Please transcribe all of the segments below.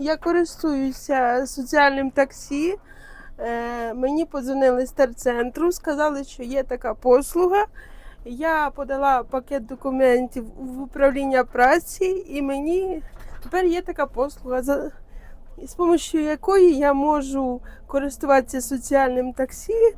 Я користуюся соціальним таксі. Е, Мені подзвонили з терцентру, сказали, що є така послуга. Я подала пакет документів в управління праці, і мені тепер є така послуга, з допомогою якої я можу користуватися соціальним таксі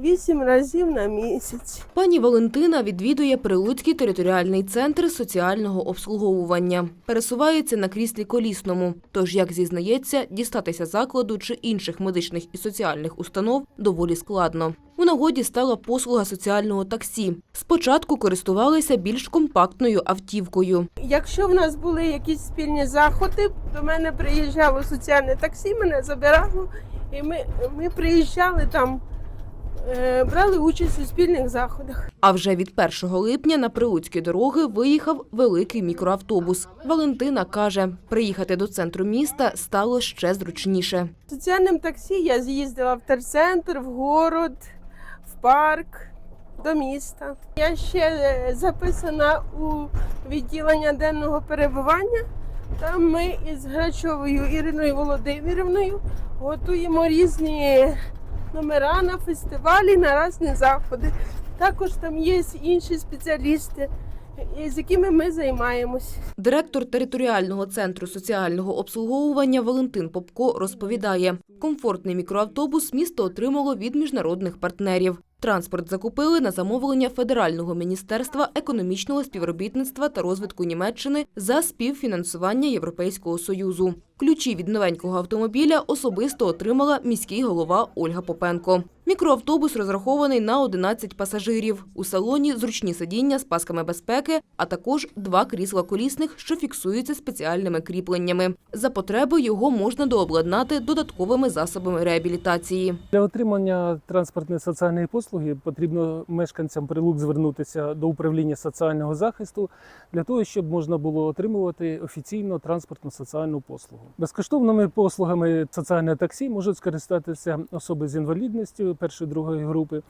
8 разів на місяць. Пані Валентина відвідує Прилуцький територіальний центр соціального обслуговування. Пересувається на кріслі колісному. Тож, як зізнається, дістатися закладу чи інших медичних і соціальних установ доволі складно. У нагоді стала послуга соціального таксі. Спочатку користувалися більш компактною автівкою. Якщо в нас були якісь спільні заходи, до мене приїжджало соціальне таксі, мене забирало, і ми, ми приїжджали там, брали участь у спільних заходах. А вже від 1 липня на прилуцькі дороги виїхав великий мікроавтобус. Валентина каже, приїхати до центру міста стало ще зручніше. Соціальним таксі я з'їздила в терцентр, в город, в парк, до міста. Я ще е, записана у відділення денного перебування. Там ми із Грачовою Іриною Володимирівною готуємо різні номера на фестивалі, на різні заходи. Також там є інші спеціалісти, з якими ми займаємось. Директор територіального центру соціального обслуговування Валентин Попко розповідає, комфортний мікроавтобус місто отримало від міжнародних партнерів. Транспорт закупили на замовлення Федерального міністерства економічного співробітництва та розвитку Німеччини за співфінансування Європейського союзу. Ключі від новенького автомобіля особисто отримала міський голова Ольга Попенко. Мікроавтобус розрахований на 11 пасажирів. У салоні зручні сидіння з пасками безпеки, а також два крісла колісних, що фіксуються спеціальними кріпленнями. За потреби його можна дообладнати додатковими засобами реабілітації. Для отримання транспортної соціальної послуги потрібно мешканцям прилук звернутися до управління соціального захисту для того, щоб можна було отримувати офіційно транспортну соціальну послугу. Безкоштовними послугами соціального таксі можуть скористатися особи з інвалідністю першої другої групи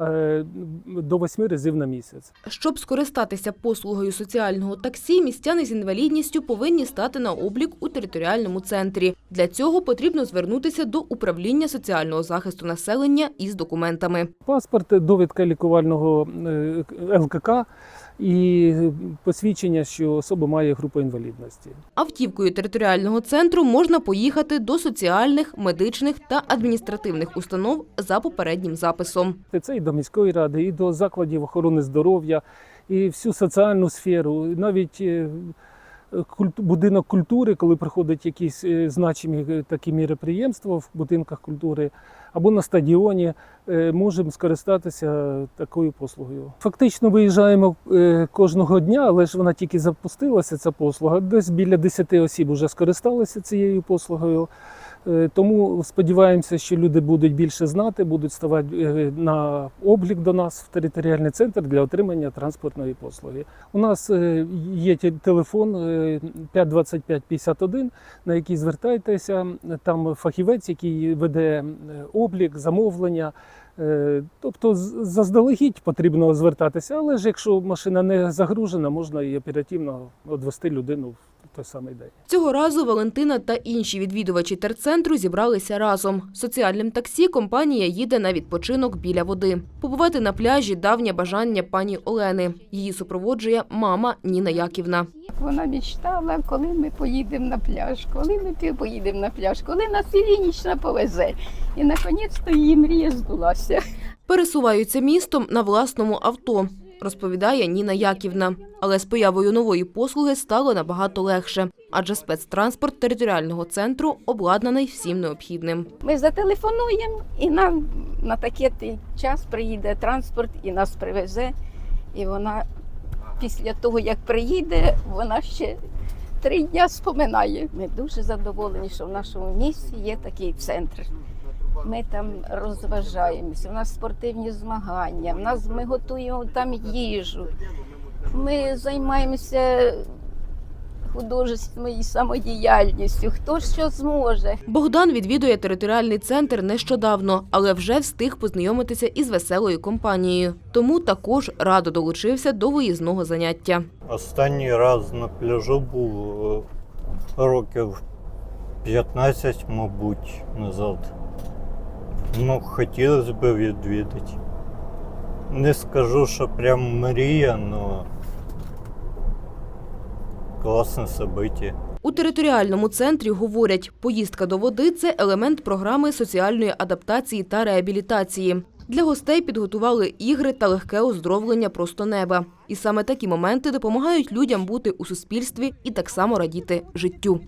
е, до восьми разів на місяць. Щоб скористатися послугою соціального таксі, містяни з інвалідністю повинні стати на облік у територіальному центрі. Для цього потрібно звернутися до управління соціального захисту населення із документами. Паспорт, довідка лікувального е, ЛКК і посвідчення, що особа має групу інвалідності. Автівкою територіального центру можна поїхати до соціальних, медичних та адміністративних установ за попереднім записом. Це і до міської ради, і до закладів охорони здоров'я, і всю соціальну сферу, навіть е, будинок культури, коли приходять якісь е, значимі е, такі міроприємства в будинках культури або на стадіоні, е, можемо скористатися такою послугою. Фактично виїжджаємо кожного дня, але ж вона тільки запустилася, ця послуга. Десь біля 10 осіб вже скористалися цією послугою. Е, Тому сподіваємося, що люди будуть більше знати, будуть ставати е, на облік до нас в територіальний центр для отримання транспортної послуги. У нас е, є те- телефон е, 525-51, на який звертайтеся. Там фахівець, який веде облік, замовлення. Тобто заздалегідь потрібно звертатися, але ж якщо машина не загружена, можна і оперативно відвести людину той самий день. Цього разу Валентина та інші відвідувачі терцентру зібралися разом. Соціальним таксі компанія їде на відпочинок біля води. Побувати на пляжі давнє бажання пані Олени. Її супроводжує мама Ніна Яківна. Вона мечтала, коли ми поїдемо на пляж, коли ми поїдемо на пляж, коли нас Іллінічна повезе. І наконець-то її мрія збулася. Пересуваються містом на власному авто, розповідає Ніна Яківна. Але з появою нової послуги стало набагато легше, адже спецтранспорт територіального центру обладнаний всім необхідним. Ми зателефонуємо, і нам на такий час приїде транспорт і нас привезе. І вона після того, як приїде, вона ще три дня споминає. Ми дуже задоволені, що в нашому місті є такий центр. Ми там розважаємося, у нас спортивні змагання, в нас ми готуємо там їжу. Ми займаємося художественною самодіяльністю. Хто що зможе. Богдан відвідує територіальний центр нещодавно, але вже встиг познайомитися із веселою компанією. Тому також радо долучився до виїзного заняття. Останній раз на пляжу був е, років 15, мабуть, назад. Ну, хотілося б відвідати. Не скажу, що прям мрія, але класне событие. У територіальному центрі говорять, поїздка до води – це елемент програми соціальної адаптації та реабілітації. Для гостей підготували ігри та легке оздоровлення просто неба. І саме такі моменти допомагають людям бути у суспільстві і так само радіти життю.